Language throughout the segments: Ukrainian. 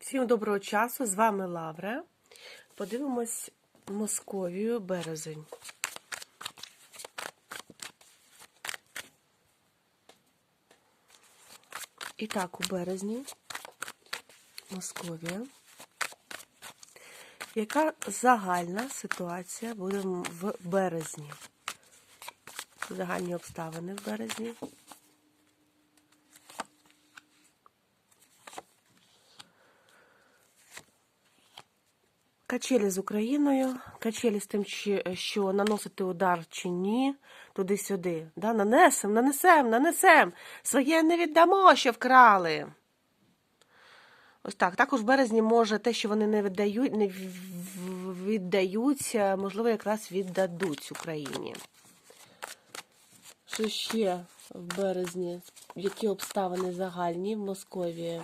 Всім доброго часу, з вами Лавра. Подивимось Московію березень. І так, у березні Московія. Яка загальна ситуація буде в березні? Загальні обставини в березні. Качелі з Україною, качелі з тим, що наносити удар чи ні, туди-сюди. Да? Нанесем, нанесем, нанесем. Своє не віддамо, що вкрали. Ось так. Також в березні може те, що вони не віддають, не віддають, е, можливо, якраз віддадуть Україні. Що ще в березні? Які обставини загальні в Московії?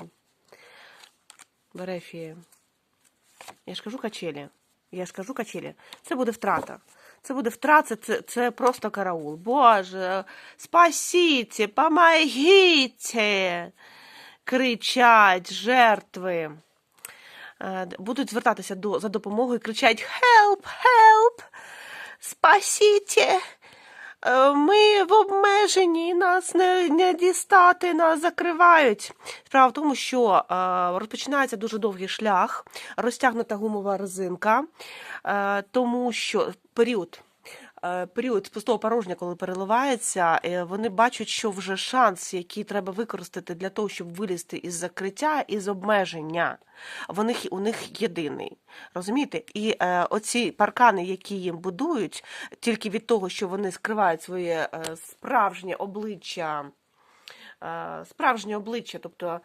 В Ерефії? Я ж кажу качелі. Я ж кажу качелі. Це буде втрата. Це буде втрата, це, це просто караул. Боже, спасіть, помогите! Кричать жертви. Е, Будуть звертатися до, за допомогою і кричать Help, help! Спасіть! Е, Ми в обмеженні, нас не, не дістати, нас закривають. Справа в тому, що е, розпочинається дуже довгий шлях, розтягнута гумова резинка, е, тому що період. Е, Період пустого порожня, коли переливається, е, вони бачать, що вже шанс, який треба використати для того, щоб вилізти із закриття, із обмеження, вони, у них єдиний. Розумієте? І е, оці паркани, які їм будують, тільки від того, що вони скривають своє е, справжнє обличчя, справжнє обличчя, тобто.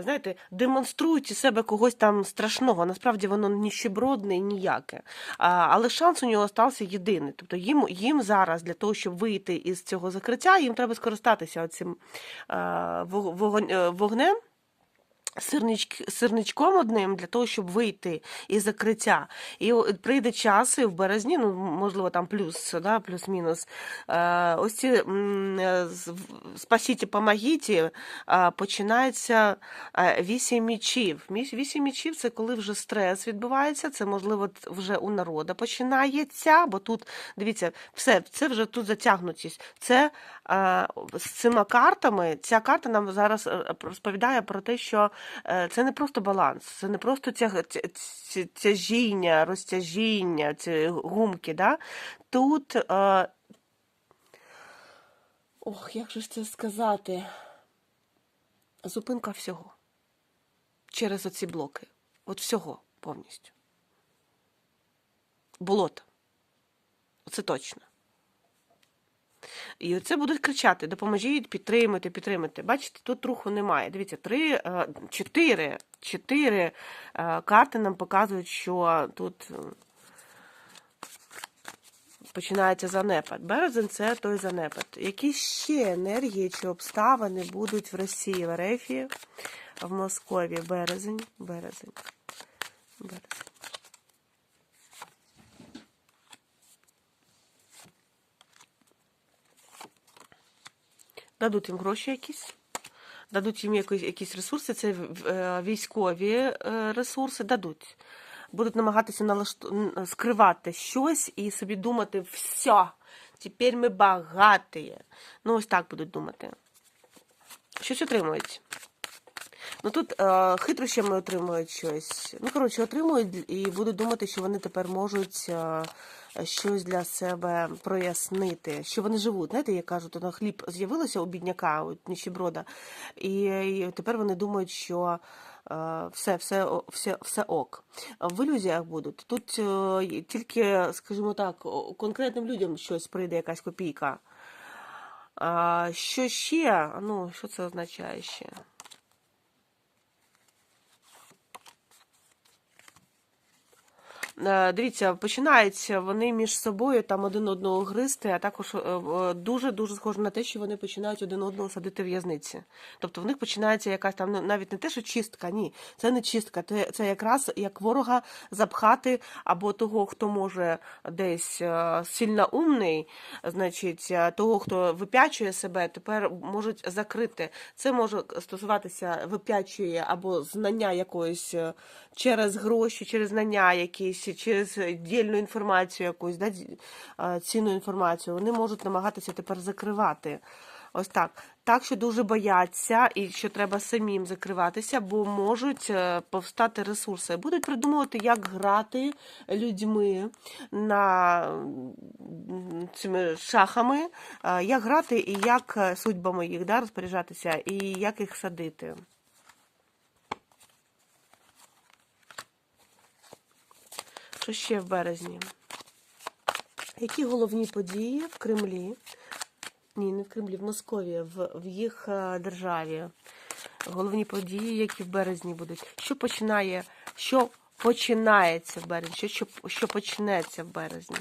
Знаєте, демонструють із себе когось там страшного. Насправді воно ніщебродне ніяке. Але шанс у нього стався єдиний. Тобто їм, їм зараз для того, щоб вийти із цього закриття, їм треба скористатися цим вогнем. Сирничк, сирничком одним для того, щоб вийти із закриття. І прийде час і в березні, ну можливо, там плюс, да, плюс-мінус. Е, ось ці е, спасіть, помогіть, е, починається вісім мічів. Вісім мічів це коли вже стрес відбувається, це можливо вже у народа починається, бо тут дивіться, все, це вже тут затягнутість. Це з цими картами, ця карта нам зараз е, розповідає про те, що е, це не просто баланс, це не просто тяжіння, розтяжіння, ці гумки. Да? Тут, е, ох, як же це сказати? Зупинка всього через оці блоки. От всього повністю. Болото. Це точно. І оце будуть кричати: допоможіть, підтримуйте, підтримуйте. Бачите, тут руху немає. Дивіться, три, е, чотири, чотири е, карти нам показують, що тут е, починається занепад. Березень це той занепад. Які ще енергії чи обставини будуть в Росії, в Ерефії, в Москві? Березень, березень, березень. Дадуть їм гроші якісь, дадуть їм якісь, ресурси, це е, військові е, ресурси дадуть. Будуть намагатися налашт... н- скривати щось і собі думати, все, тепер ми багаті. Ну, ось так будуть думати. Щось отримують. Ну тут е, хитрощами отримують щось. Ну, коротше, отримують і будуть думати, що вони тепер можуть е, щось для себе прояснити, що вони живуть. Знаєте, як кажуть, на хліб з'явилося у бідняка, у ніщеброда, і, і тепер вони думають, що е, все, все, все, все ок. В ілюзіях будуть. Тут е, тільки, скажімо так, конкретним людям щось прийде, якась копійка. Що ще? Ну, що це означає ще? Дивіться, починають вони між собою там один одного гризти, а також дуже дуже схоже на те, що вони починають один одного садити в'язниці. Тобто в них починається якась там ну, навіть не те, що чистка, ні, це не чистка. Це, якраз як ворога запхати або того, хто може десь е, сильно умний, значить, е, того, хто випячує себе, тепер можуть закрити. Це може стосуватися випячує або знання якоїсь е, через гроші, через знання якісь, через дільну інформацію якусь, да, цінну інформацію. Вони можуть намагатися тепер закривати. Ось так. Так, що дуже бояться і що треба самим закриватися, бо можуть е, повстати ресурси. Будуть придумувати, як грати людьми на цими шахами, е, як грати і як е, судьбами їх да, розпоряджатися, і як їх садити. Що ще в березні? Які головні події в Кремлі? Ні, не в Кремлі, в Московії, в, в їх е, державі. Головні події, які в березні будуть. Що починає, що починається в березні? Що, що, що почнеться в березні?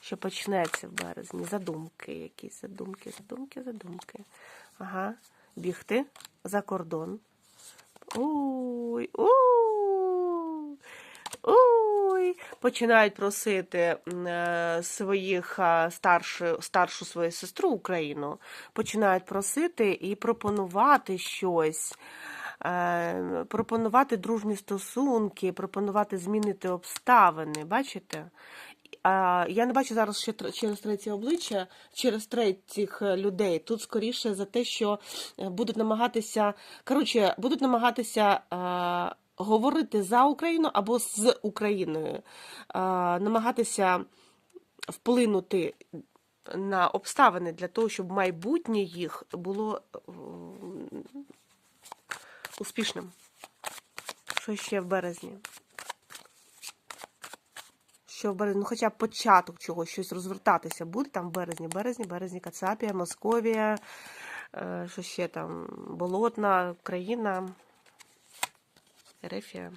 Що почнеться в березні? Задумки якісь, задумки, задумки, задумки. Ага. Бігти за кордон. Ой, ой, ой. Починають просити е, своїх старшу, старшу свою сестру Україну, починають просити і пропонувати щось. е, Пропонувати дружні стосунки, пропонувати змінити обставини. Бачите? Я не бачу зараз ще через треті обличчя, через третіх е, людей. Тут скоріше за те, що будуть намагатися, коротше, будуть намагатися говорити за Україну або з Україною, намагатися вплинути на обставини для того, щоб майбутнє їх було е, успішним. Що ще в березні? що в березні, ну хоча б початок чогось, щось розвертатися буде там в березні, березні, березні, Кацапія, Московія, е, що ще там, Болотна, Україна, Ерефія.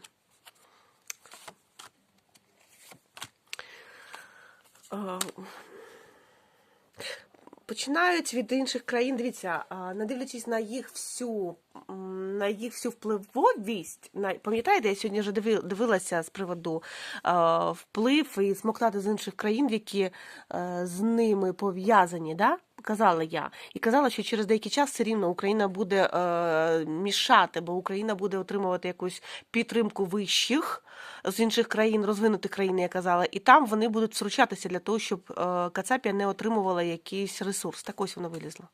Починають від інших країн. Дивіться, не дивлячись на їх всю на їх всю впливовість. Пам'ятаєте, я сьогодні вже диви- дивилася з приводу вплив і смоктати з інших країн, які е, з ними пов'язані. Да? Казала я і казала, що через деякий час все рівно Україна буде е, мішати, бо Україна буде отримувати якусь підтримку вищих з інших країн, розвинутих країн, я казала, і там вони будуть втручатися для того, щоб е, Кацапія не отримувала якийсь ресурс. Так ось воно вилізло.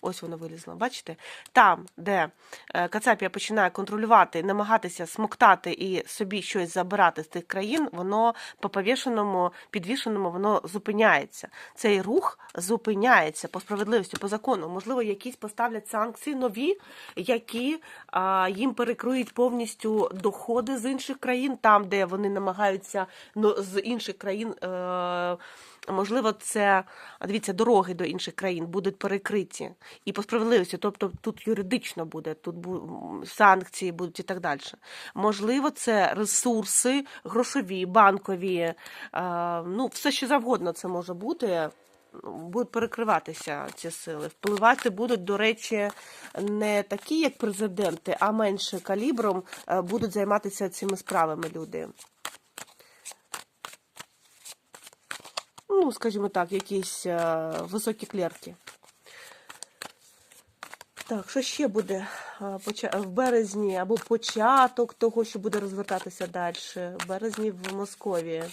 Ось воно вилізло. Бачите? Там, де е, Кацапія починає контролювати, намагатися смоктати і собі щось забирати з тих країн, воно по повішеному, підвішеному, воно зупиняється. Цей рух зупиняється по справедливості, по закону. Можливо, якісь поставлять санкції нові, які а, їм перекриють повністю доходи з інших країн, там, де вони намагаються ну, з інших країн. Е, Можливо, це дивіться, дороги до інших країн будуть перекриті і по справедливості, тобто тут юридично буде, тут санкції будуть і так далі. Можливо, це ресурси грошові, банкові, ну все що завгодно це може бути. Будуть перекриватися ці сили. Впливати будуть, до речі, не такі, як президенти, а менше калібром будуть займатися цими справами люди. Ну, скажімо так, якісь е, високі клерки. Так, що ще буде е, в березні або початок того, що буде розвертатися далі? В березні в Московії.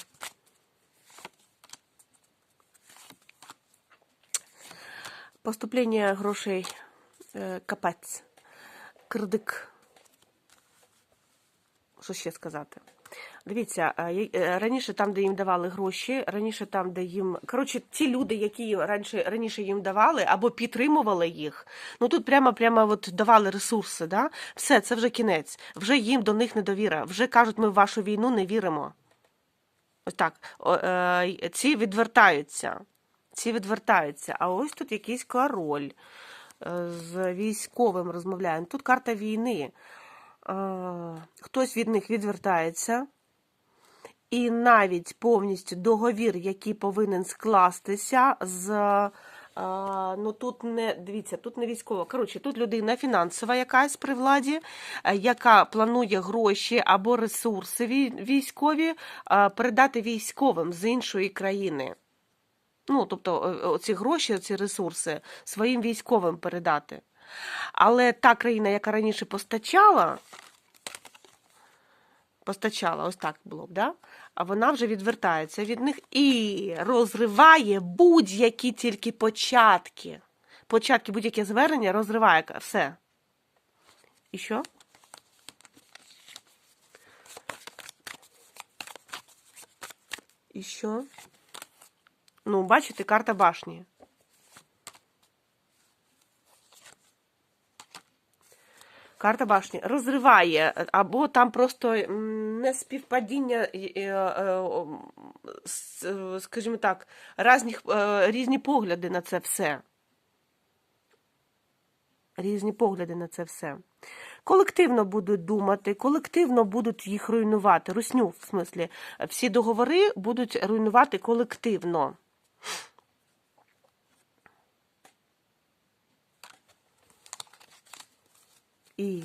Поступлення грошей е, капець. Кредик. Що ще сказати? Дивіться, е, е, раніше там, де їм давали гроші, раніше там, де їм. Коротше, ті люди, які раніше, раніше їм давали або підтримували їх, ну тут прямо прямо от давали ресурси, да? все, це вже кінець. Вже їм до них недовіра. Вже кажуть, ми в вашу війну не віримо. Ось так. Е, ці відвертаються. Ці відвертаються. А ось тут якийсь король з військовим розмовляє. Тут карта війни. Хтось від них відвертається. І навіть повністю договір, який повинен скластися з. а, Ну тут не дивіться, тут не військова. Коротше, тут людина фінансова якась при владі, е, яка планує гроші або ресурси військові а, передати військовим з іншої країни. Ну, тобто, е, оці гроші, ці ресурси своїм військовим передати. Але та країна, яка раніше постачала, постачала, ось так було б, да? А вона вже відвертається від них і розриває будь-які тільки початки. Початки, будь-яке звернення розриває все. І що? І що? Ну, бачите, карта башні. Карта башні розриває, або там просто м, неспівпадіння, е, е, е, скажімо так, різні, різні погляди на це все. Різні погляди на це все. Колективно будуть думати, колективно будуть їх руйнувати. Русню, в смислі, всі договори будуть руйнувати колективно. І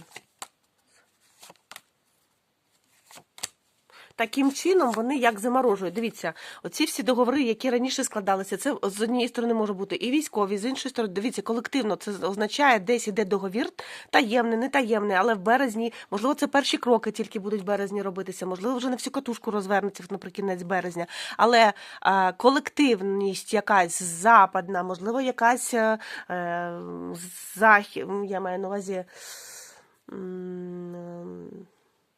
таким чином вони як заморожують. Дивіться, оці всі договори, які раніше складалися, це з однієї сторони може бути і військові, з іншої сторони, дивіться, колективно це означає, десь іде договір, таємний, не таємний, але в березні, можливо, це перші кроки тільки будуть в березні робитися, можливо, вже на всю катушку розвернеться наприкінець березня. Але е, колективність якась западна, можливо, якась е, е, захід, я маю на увазі. м,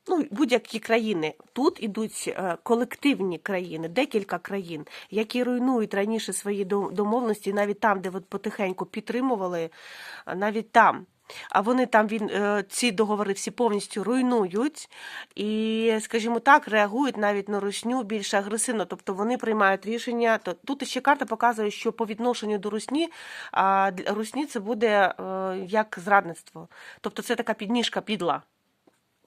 Ну, будь-які країни. Тут ідуть е, колективні країни, декілька країн, які руйнують раніше свої дом- домовленості, навіть там, де от потихеньку підтримували, а навіть там. А вони там він е, ці договори всі повністю руйнують і, скажімо так, реагують навіть на русню більш агресивно. Тобто вони приймають рішення. Тут ще карта показує, що по відношенню до русні русні це буде е, як зрадництво. Тобто це така підніжка підла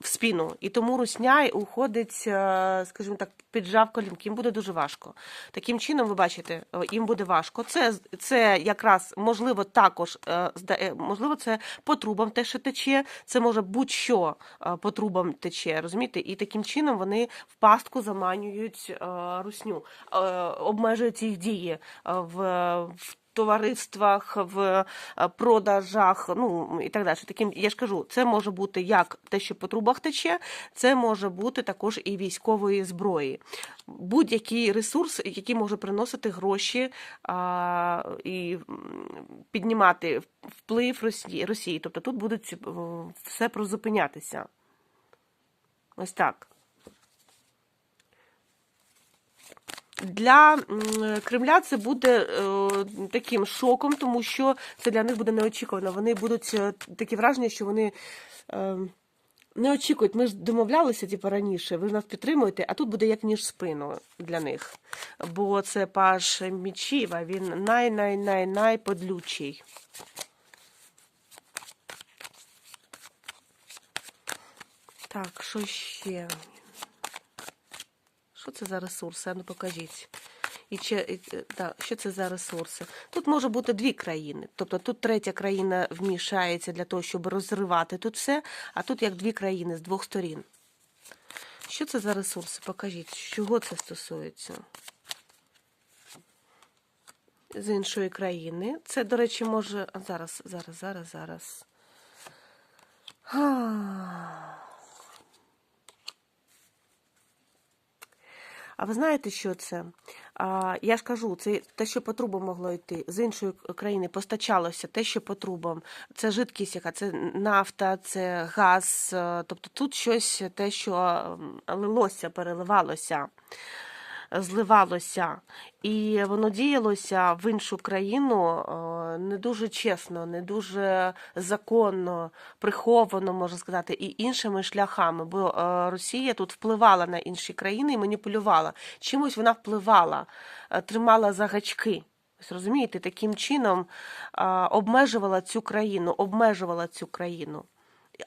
в спину. І тому русня уходить, е, скажімо так, піджав колінки. Їм буде дуже важко. Таким чином, ви бачите, їм буде важко. Це, це якраз можливо також е, е, можливо, це по трубам те, що тече. Це може будь-що по трубам тече. Розумієте? І таким чином вони в пастку заманюють русню, обмежують їх дії в. Товариствах, в е, продажах, ну і так далі. Таким я ж кажу, це може бути як те, що по трубах тече, це може бути також і військової зброї. Будь-який ресурс, який може приносити гроші а, і піднімати вплив Росії, Росії. Тобто тут будуть е, все прозупинятися. Ось так. Для Кремля це буде е, таким шоком, тому що це для них буде неочікувано. Вони будуть е, такі враження, що вони е, не очікують. Ми ж домовлялися типу, раніше, ви нас підтримуєте, а тут буде як ніж спину для них. Бо це паш мічів, а він най-най-най-най. Так, що ще? Що це за ресурси? Ну покажіть. І чи, да, що це за ресурси? Тут може бути дві країни. Тобто тут третя країна вмішається для того, щоб розривати тут все, а тут як дві країни з двох сторін. Що це за ресурси? Покажіть, чого це стосується? З іншої країни. Це, до речі, може. Зараз, зараз, зараз, зараз. А. Ви знаєте, що це? А, я ж кажу, це те, що по трубам могло йти. З іншої країни постачалося те, що по трубам. Це жидкість, яка це нафта, це газ. е, Тобто тут щось те, що лилося, переливалося, зливалося. І воно діялося в іншу країну е, не дуже чесно, не дуже законно, приховано, можна сказати, і іншими шляхами. Бо е, Росія тут впливала на інші країни і маніпулювала. Чимось вона впливала, е, тримала за гачки. Розумієте, таким чином обмежувала цю країну, обмежувала цю країну.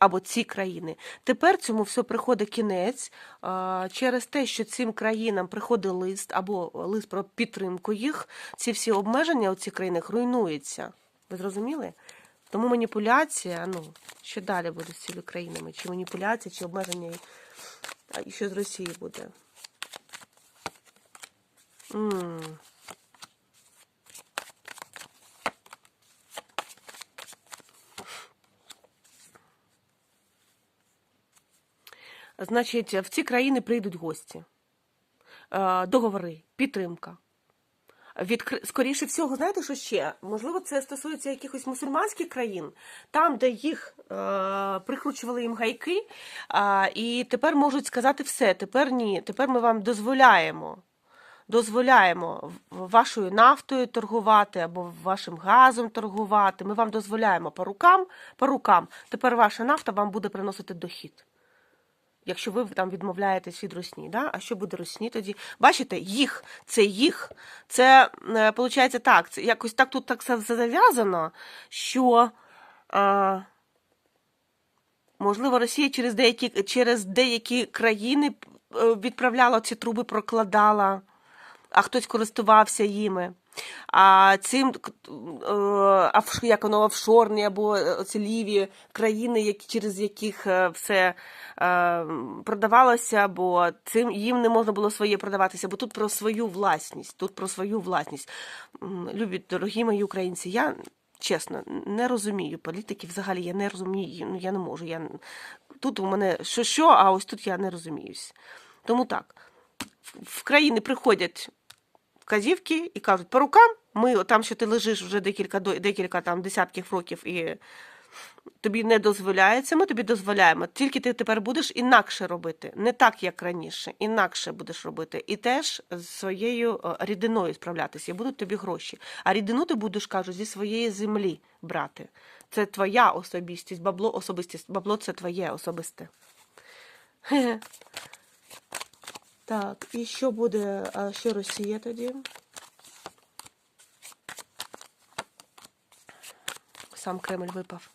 Або ці країни. Тепер цьому все приходить кінець через те, що цим країнам приходить лист або лист про підтримку їх. Ці всі обмеження у цих країнах руйнуються. Ви зрозуміли? Тому маніпуляція, ну, що далі буде з цими країнами? Чи маніпуляція, чи обмеження, що з Росії буде? м Значить, в ці країни прийдуть гості, Е, договори, підтримка. Відкри... Скоріше всього, знаєте, що ще? Можливо, це стосується якихось мусульманських країн, там, де їх е... прикручували їм гайки, е... і тепер можуть сказати все, тепер ні, тепер ми вам дозволяємо. Дозволяємо вашою нафтою торгувати або вашим газом торгувати. Ми вам дозволяємо по рукам, по рукам. Тепер ваша нафта вам буде приносити дохід. Якщо ви там відмовляєтесь від русні, да? а що буде русні тоді? Бачите, їх, це їх. Це виходить так, це якось так тут так зав'язано, що е, можливо Росія через деякі, через деякі країни е, відправляла ці труби, прокладала, а хтось користувався їми. А цим е, як воно офшорні або е, ці ліві країни, які, через яких е, все продавалося, бо цим їм не можна було своє продаватися, бо тут про свою власність. Тут про свою власність. Любі, дорогі мої українці, я чесно не розумію політики. Взагалі я не розумію. Ну я не можу. Я тут у мене що що, а ось тут я не розуміюсь. Тому так, в країни приходять вказівки і кажуть, по рукам ми там, що ти лежиш вже декілька декілька там десятків років і тобі не дозволяється, ми тобі дозволяємо. Тільки ти тепер будеш інакше робити, не так, як раніше, інакше будеш робити. І теж з своєю е, рідиною справлятися, і будуть тобі гроші. А рідину ти будеш, кажуть, зі своєї землі брати. Це твоя особистість, бабло особистість, бабло це твоє особисте. Так, і що буде, а що Росія тоді? Сам Кремль випав.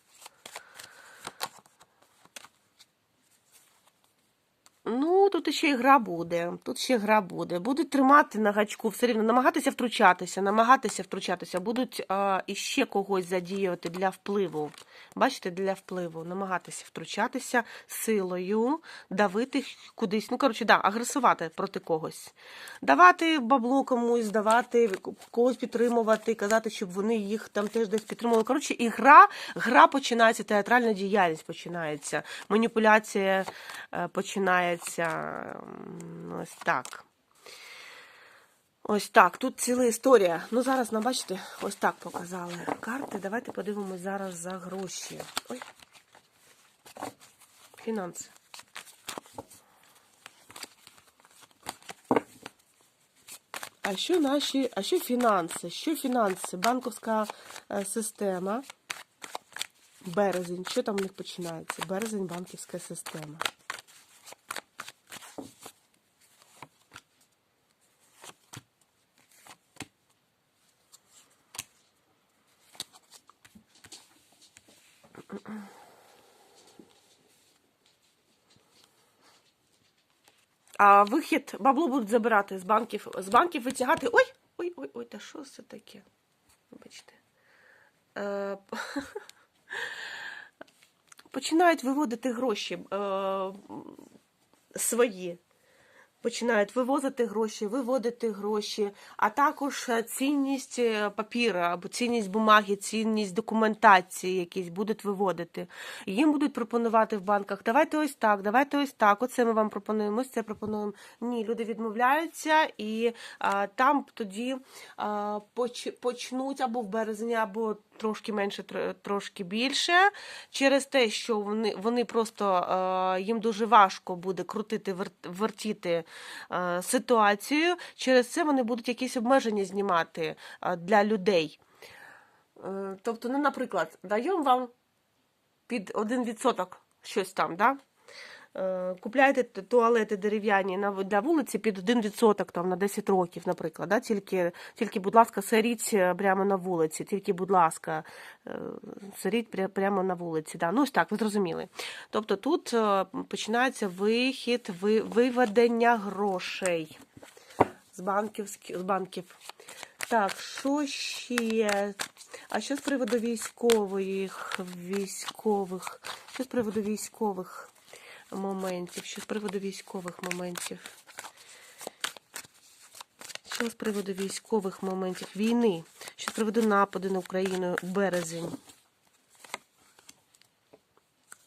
Ну, тут ще і гра буде. Тут ще гра буде. Будуть тримати на гачку, все рівно намагатися втручатися, намагатися втручатися. Будуть а, іще когось задіювати для впливу. Бачите, для впливу, намагатися втручатися силою, давити кудись. Ну, коротше, да, агресувати проти когось. Давати бабло комусь, давати когось підтримувати, казати, щоб вони їх там теж десь підтримували. Коротше, і гра, гра починається, театральна діяльність починається, маніпуляція е, починається. М, Ось так. Ось так. Тут ціла історія. Ну, зараз нам бачите, ось так показали карти. Давайте подивимось зараз за гроші. Ой. Фінанси. А що наші, а що фінанси? Що фінанси? Банковська е, система. Березень. Що там у них починається? Березень, банківська система. А вихід бабло будуть забирати з банків, з банків витягати. Ой, ой, ой, ой, та що це таке? Вибачте. Е, починають виводити гроші е, свої. Починають вивозити гроші, виводити гроші, а також е, цінність е, папіра або цінність бумаги, цінність документації якісь будуть виводити. Їм будуть пропонувати в банках, давайте ось так, давайте ось так. Оце ми вам пропонуємо, ось це пропонуємо. Ні, люди відмовляються, і а, там тоді а, поч, почнуть або в березні, або трошки менше, трошки більше, через те, що вони, вони просто е, їм дуже важко буде крутити, вертіти е, ситуацію. Через це вони будуть якісь обмеження знімати е, для людей. Тобто, ну, наприклад, даємо вам під 1% щось там, да? Е, купляєте туалети дерев'яні для вулиці під 1% там на 10 років, наприклад. Да? Тільки, тільки, будь ласка, сиріть е, прямо на вулиці. Тільки, будь ласка, е, сиріть прямо на вулиці. Да? Ну, ось так, ви зрозуміли. Тобто тут починається вихід, ви, виведення грошей з банків. З банків. Так, що ще? А що з приводу військових, військових? Що з приводу військових моментів? Що з приводу військових моментів? Що з приводу військових моментів? Війни? Що з приводу нападу на Україну у березень?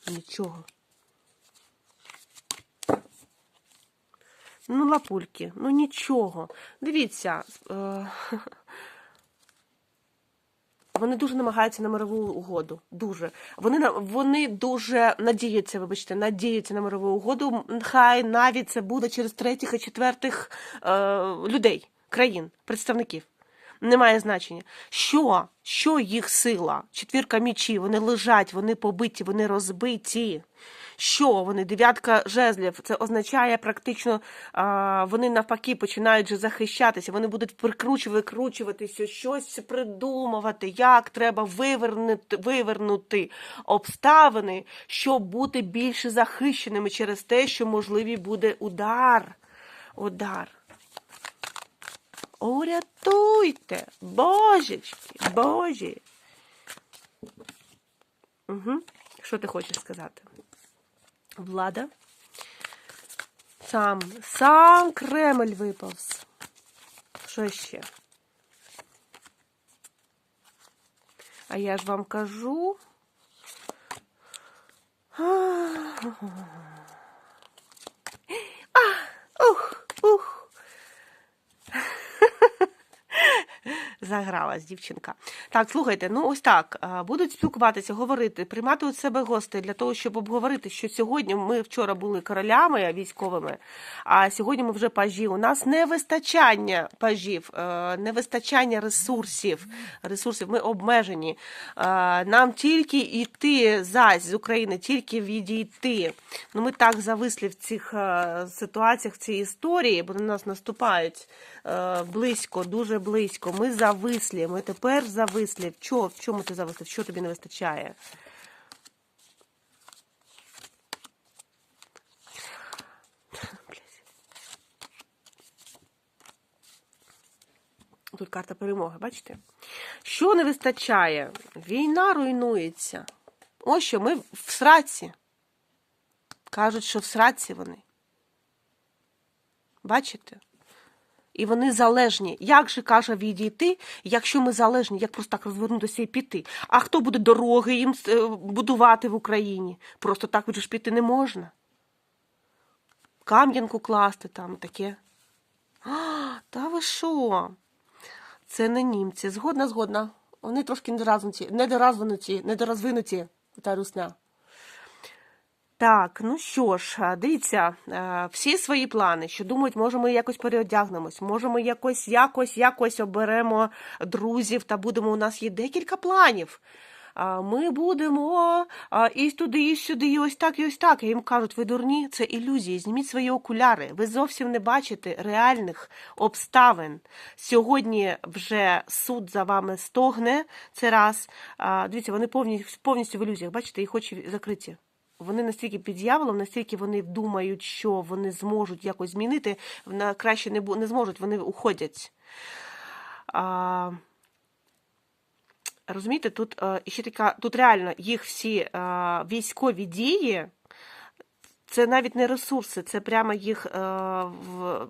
Нічого. Ну, лапульки, ну нічого. Дивіться. Е- Вони дуже намагаються на мирову угоду. Дуже. Вони, вони дуже надіються, вибачте, надіються на мирову угоду. Хай навіть це буде через третіх і четвертих е, людей, країн, представників. Немає значення. Що? Що їх сила? Четвірка мічів, вони лежать, вони побиті, вони розбиті. Що вони? Дев'ятка жезлів. Це означає практично, вони навпаки починають же захищатися. Вони будуть прикручувати, викручуватися, щось придумувати, як треба вивернути, вивернути обставини, щоб бути більше захищеними через те, що можливий буде удар. Удар. Урятуйте, божечки, божі. Угу. Що ти хочеш сказати? Влада. Сам, сам Кремль виповз. Що ще? А я ж вам кажу. Ух, ух. Загралась дівчинка. Так, слухайте, ну ось так. Будуть спілкуватися, говорити, приймати у себе гостей для того, щоб обговорити, що сьогодні ми вчора були королями військовими, а сьогодні ми вже пажі. У нас не вистачання пажів, е, не вистачання ресурсів. Ресурсів ми обмежені. Е, Нам тільки йти зась з України, тільки відійти. Ну ми так зависли в цих е, ситуаціях, в цій історії, бо на нас наступають е, близько, дуже близько. Ми завислі. Ми тепер завислі. Чому, в чому ти завислі? Що тобі не вистачає? Тут карта перемоги, бачите? Що не вистачає? Війна руйнується. Ось що ми в сраці. Кажуть, що в сраці вони. Бачите? І вони залежні. Як же каже відійти, якщо ми залежні, як просто так розвернутися і піти? А хто буде дороги їм е, будувати в Україні? Просто так вже ж піти не можна. Кам'янку класти там таке. А, та ви що? Це не німці. Згодна, згодна. Вони трошки недоразвинуті, недоразвинуті, недорозвинуті, та русня. Так, ну що ж, дивіться, е, всі свої плани, що думають, може ми якось переодягнемось, може ми якось, якось, якось оберемо друзів та будемо, у нас є декілька планів. Ми будемо і туди, і сюди, і ось так, і ось так. І їм кажуть, ви дурні, це ілюзії, зніміть свої окуляри. Ви зовсім не бачите реальних обставин. Сьогодні вже суд за вами стогне, це раз. Дивіться, вони повністю в ілюзіях, бачите, їх очі закриті. Вони настільки під дьяволом, настільки вони думають, що вони зможуть якось змінити, на краще не, не зможуть, вони уходять. А, розумієте, тут е, ще така, тут реально їх всі е, військові дії, це навіть не ресурси, це прямо їх е, в,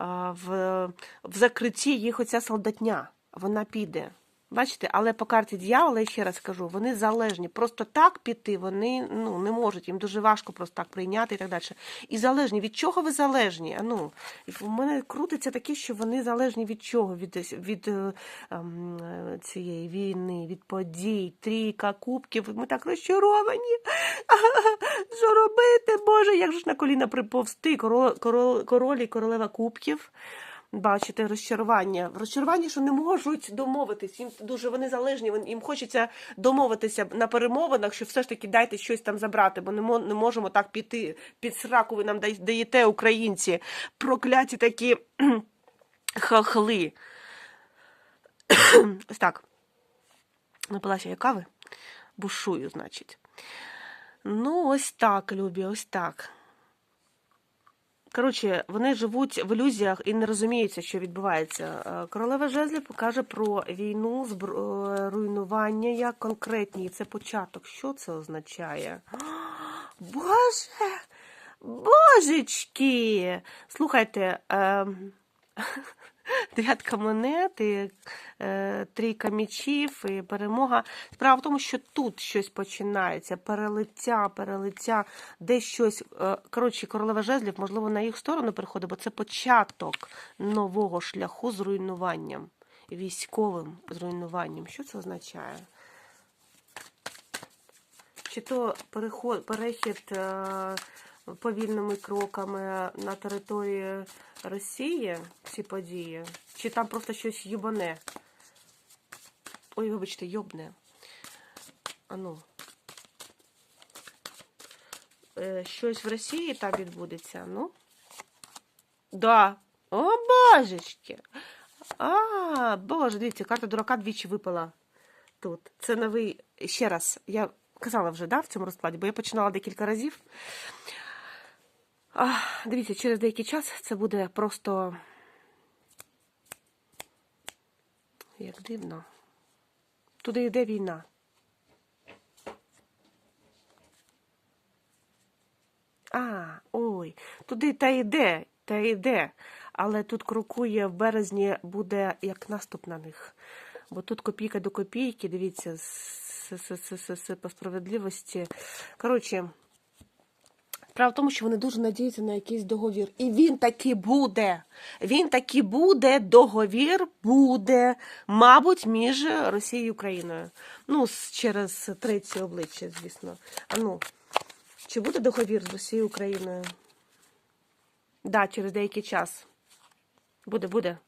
е, в, в закритті їх оця солдатня. Вона піде. Бачите, але по карті дьявола, я ще раз кажу, вони залежні. Просто так піти вони ну, не можуть, їм дуже важко просто так прийняти і так далі. І залежні. Від чого ви залежні? Ну, в мене крутиться таке, що вони залежні від чого? Від, від е, ем, цієї війни, від подій, трійка, кубків. Ми так розчаровані. Що робити? Боже, як ж на коліна приповзти? Король і королева кубків. Бачите, розчарування. Розчарування, що не можуть домовитись. Їм дуже вони залежні. Їм хочеться домовитися на перемовинах, що все ж таки дайте щось там забрати, бо не, можемо так піти під сраку. Ви нам даєте українці. Прокляті такі хахли. Ось так. Напилася я кави. Бушую, значить. Ну, ось так, Любі, ось так. Коротше, вони живуть в ілюзіях і не розуміються, що відбувається. Е, Королева жезлі покаже про війну, е, руйнування як конкретні. Це початок. Що це означає? Боже! Божечки! Слухайте, ем, дев'ятка монет, і, е, трійка мічів і перемога. Справа в тому, що тут щось починається, перелиття, перелиття, десь щось. е, Коротше, королева жезлів, можливо, на їх сторону переходить, бо це початок нового шляху з руйнуванням, військовим зруйнуванням. Що це означає? Чи то переход, перехід е, повільними кроками на території Росії ці події, чи там просто щось юбане? Ой, вибачте, йобне. Ану. Е, щось в Росії там відбудеться, ну? Да. О, божечки. А, боже, дивіться, карта дурака двічі випала тут. Це новий. Ще раз, я казала вже, да, в цьому розкладі, бо я починала декілька разів. А, дивіться, через деякий час це буде просто. Як дивно. Туди йде війна. А, ой, туди та йде, та йде. Але тут крокує в березні буде як наступ на них. Бо тут копійка до копійки, дивіться, с- с- с- с- с- по справедливості. Коротше, Справа в тому, що вони дуже надіються на якийсь договір. І він таки буде. Він таки буде, договір буде, мабуть, між Росією і Україною. Ну, через третє обличчя, звісно. А ну, чи буде договір з Росією і Україною? Да, через деякий час. Буде, буде.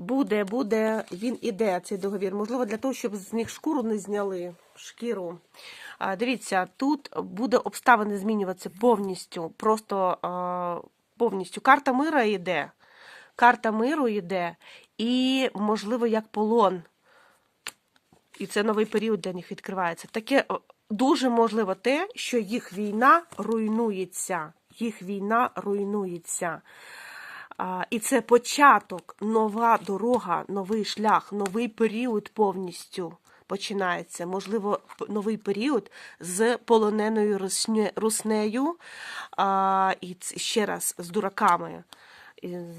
Буде, буде, він іде, цей договір. Можливо, для того, щоб з них шкуру не зняли, шкіру. Дивіться, тут буде обставини змінюватися повністю. Просто повністю. Карта мира йде. Карта миру йде, і, можливо, як полон. І це новий період для них відкривається. Таке дуже можливо те, що їх війна руйнується. Їх війна руйнується. І це початок, нова дорога, новий шлях, новий період повністю починається. Можливо, новий період з полоненою руснею і ще раз з дураками.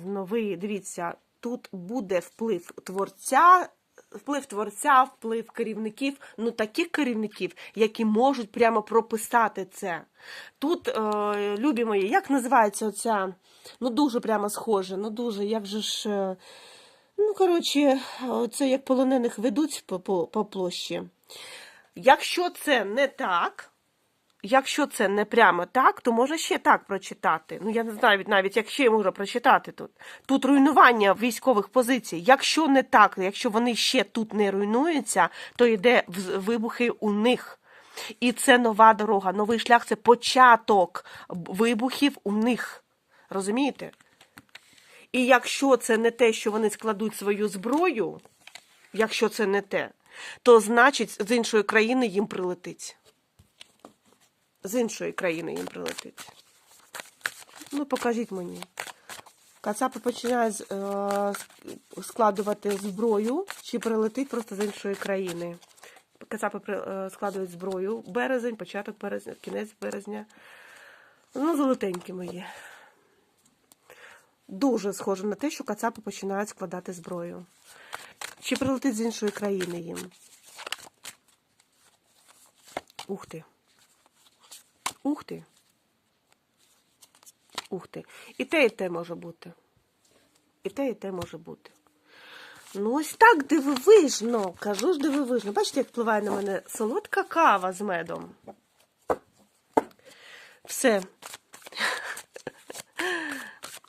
Новий, дивіться, тут буде вплив творця. Вплив творця, вплив керівників, ну таких керівників, які можуть прямо прописати це. Тут, е, любі мої, як називається оця, ну дуже прямо схоже, ну дуже, як же ж. е, Ну, коротше, це як полонених ведуть по, по, по площі. Якщо це не так, якщо це не прямо так, то може ще так прочитати. Ну, я не знаю навіть, як ще можу прочитати тут. Тут руйнування військових позицій. Якщо не так, якщо вони ще тут не руйнуються, то йде вибухи у них. І це нова дорога, новий шлях це початок вибухів у них. Розумієте? І якщо це не те, що вони складуть свою зброю, якщо це не те, то значить з іншої країни їм прилетить. З іншої країни їм прилетить. Ну, покажіть мені. Кацапи починають е, складувати зброю, чи прилетить просто з іншої країни. Кацапи е, складують зброю. Березень, початок березня, кінець березня. Ну, золотенькі мої. Дуже схоже на те, що кацапи починають складати зброю. Чи прилетить з іншої країни їм? Ух ти. Ух ти. Ух ти. І те, і те може бути. І те, і те може бути. Ну, ось так дивовижно. Кажу ж дивовижно. Бачите, як впливає на мене солодка кава з медом. Все.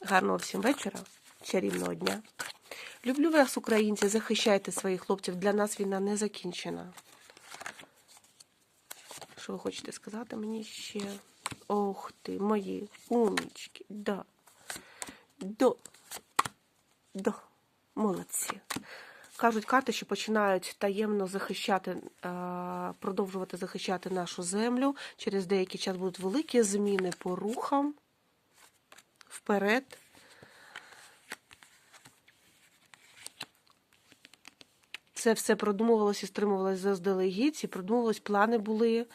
Гарного всім вечора. чарівного дня. Люблю вас, українці, захищайте своїх хлопців. Для нас війна не закінчена. Що ви хочете сказати мені ще? Ох ти, мої умнічки. Да. До. До. Молодці. Кажуть карти, що починають таємно захищати, е, продовжувати захищати нашу землю. Через деякий час будуть великі зміни по рухам вперед. Це все продумувалося стримувалося заздалегідь, і продумувалось, плани були,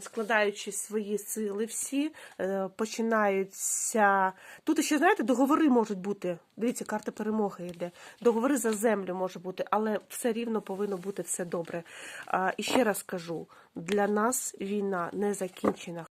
складаючи свої сили всі, е, починаються. Тут ще, знаєте, договори можуть бути. Дивіться, карта перемоги йде. Договори за землю може бути, але все рівно повинно бути все добре. І ще раз кажу: для нас війна не закінчена.